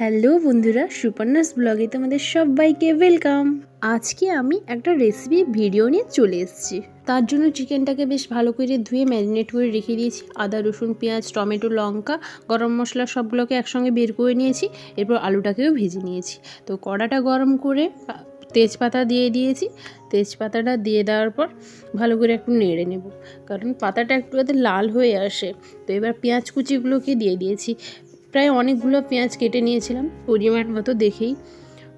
Hello বন্ধুরা, সুপর্ণাস ব্লগে তোমাদের সবাইকে ওয়েলকাম। আজকে আমি একটা রেসিপি ভিডিও নিয়ে চলে এসেছি। তার জন্য চিকেনটাকে বেশ ভালো করে ধুয়ে ম্যারিনেট করে রেখে দিয়েছি। আদা, রসুন, পেঁয়াজ, টমেটো, লঙ্কা, গরম মশলা সবগুলোকে একসঙ্গে বের করে নিয়েছি। এরপর আলুটাকেও ভেজে নিয়েছি। তো কড়াটা গরম করে তেজপাতা দিয়ে দিয়েছি। তেজপাতাটা দিয়ে দেওয়ার পর ভালো করে একটু নেড়ে নেব। কারণ পাতাটা একটু যাতে লাল হয়ে আসে। তো এবার পেঁয়াজ কুচিগুলোকে দিয়ে দিয়েছি। প্রায় অনেকগুলো পেঁয়াজ কেটে নিয়েছিলাম, পরিমাণ মতো দেখেই।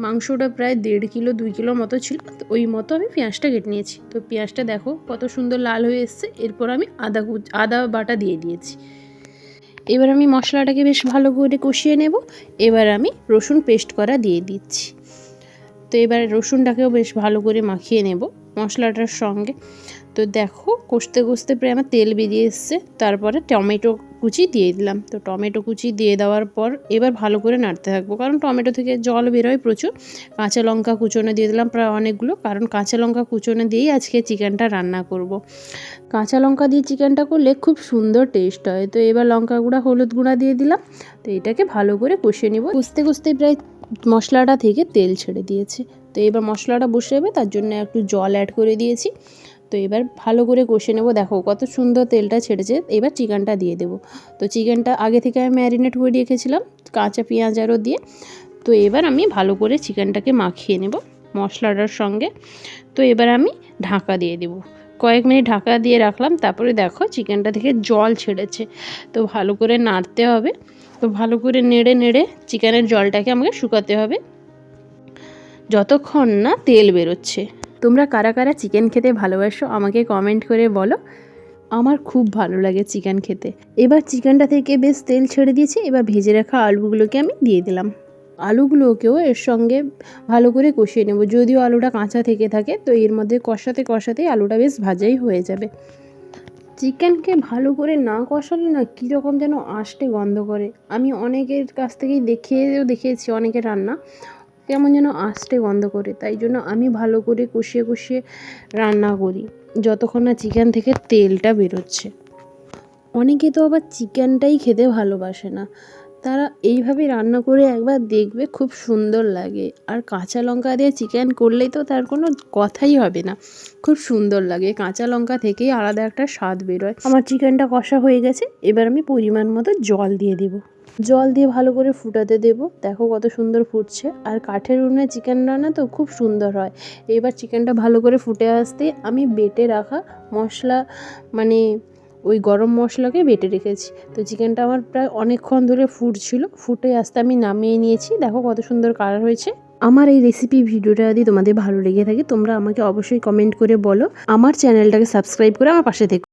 মাংসটা প্রায় দেড় কিলো, দুই কিলো মতো ছিল, তো ওই মতো আমি পেঁয়াজটা কেটে নিয়েছি। তো পেঁয়াজটা দেখো কত সুন্দর লাল হয়ে এসছে, এরপর আমি আদা আদা বাটা দিয়ে দিয়েছি। এবার আমি মশলাটাকে বেশ ভালো করে কষিয়ে নেব, এবার আমি রসুন পেস্ট করা দিয়ে দিচ্ছি। তো এবার রসুনটাকেও বেশ ভালো করে মাখিয়ে নেব মশলাটার সঙ্গে। তো দেখো কষতে কষতে প্রায় আমার তেল বেরিয়ে এসছে, তারপরে টমেটো কুচি দিয়ে দিলাম। তো টমেটো কুচি দিয়ে দেওয়ার পর এবার ভালো করে নাড়তে থাকব। কারণ টমেটো থেকে জল বেরোয় প্রচুর। কাঁচা লঙ্কা কুচোনে দিয়ে দিলাম প্রায় অনেকগুলো। কারণ কাঁচা লঙ্কা কুচোনে দিয়েই আজকে চিকেনটা রান্না করব। কাঁচা লঙ্কা দিয়ে চিকেনটা করলে খুব সুন্দর টেস্ট হয়। তো এবার লঙ্কা গুঁড়া, হলুদ গুঁড়া দিয়ে দিলাম। তো এটাকে ভালো করে কষিয়ে নিব। কষতে কষতে প্রায় মশলাটা থেকে তেল ছেড়ে দিয়েছে। তো এবার মশলাটা বসে যাবে তার জন্য একটু জল অ্যাড করে দিয়েছি। তো এবার ভালো করে কষে নেব। দেখো কত সুন্দর তেলটা ছেড়েছে। এবার চিকেনটা দিয়ে দেবো। তো চিকেনটা আগে থেকে আমি ম্যারিনেট করে রেখেছিলাম, কাঁচা পেঁয়াজ আরও দিয়ে। তো এবার আমি ভালো করে চিকেনটাকে মাখিয়ে নেব মশলাটার সঙ্গে। তো এবার আমি ঢাকা দিয়ে দেবো। কয়েক মিনিট ঢাকা দিয়ে রাখলাম, তারপরে দেখো চিকেনটা থেকে জল ছেড়েছে। তো ভালো করে নাড়তে হবে। তো ভালো করে নেড়ে নেড়ে চিকেনের জলটাকে আমাকে শুকাতে হবে। যতক্ষণ না তেল বেরোচ্ছে। তোমরা কারা কারা চিকেন খেতে ভালোবাসো আমাকে কমেন্ট করে বলো। আমার খুব ভালো লাগে চিকেন খেতে। এবার চিকেনটা থেকে বেশ তেল ছেড়ে দিয়েছি, এবার ভেজে রাখা আলুগুলোকে আমি দিয়ে দিলাম। আলুগুলোকেও এর সঙ্গে ভালো করে কষিয়ে নেব, যদিও আলুটা কাঁচা থেকে থাকে, তো এর মধ্যে কষাতে কষাতেই আলুটা বেশ ভাজাই হয়ে যাবে। চিকেনকে ভালো করে না কষালে না কীরকম যেন আষ্টে গন্ধ করে। আমি অনেকের কাছ থেকেই দেখিয়েও দেখিয়েছি, অনেকের রান্না। কেমন যেন আসতে গন্ধ করে। তাই জন্য আমি ভালো করে কষিয়ে কষিয়ে রান্না করি, যতক্ষণ না চিকেন থেকে তেলটা বেরোচ্ছে। অনেকে তো আবার চিকেনটাই খেতে ভালোবাসে না। তারা এইভাবে রান্না করে একবার দেখবে, খুব সুন্দর লাগে। আর কাঁচা লঙ্কা দিয়ে চিকেন করলেই তো তার কোনো কথাই হবে না। খুব সুন্দর লাগে। কাঁচা লঙ্কা থেকেই আলাদা একটা স্বাদ বেরোয়। আমার চিকেনটা কষা হয়ে গেছে। এবার আমি পরিমাণ মতো জল দিয়ে দেবো। জল দিয়ে ভালো করে ফুটাতে দেবো। দেখো কত সুন্দর ফুটছে। আর কাঠের উনুনে চিকেন রান্না তো খুব সুন্দর হয়। এবার চিকেনটা ভালো করে ফুটে আসতে আমি বেটে রাখা মশলা মানে ওই গরম মশলাকে বেটে রেখেছি। তো চিকেনটা আমার প্রায় অনেকক্ষণ ধরে ফুটছিল। ফুটে আস্তে আমি নামিয়ে নিয়েছি। দেখো কত সুন্দর কালার হয়েছে। আমার এই রেসিপি ভিডিওটা যদি তোমাদের ভালো লেগে থাকে, তোমরা আমাকে অবশ্যই কমেন্ট করে বলো। আমার চ্যানেলটাকে সাবস্ক্রাইব করে আমার পাশে থেকো।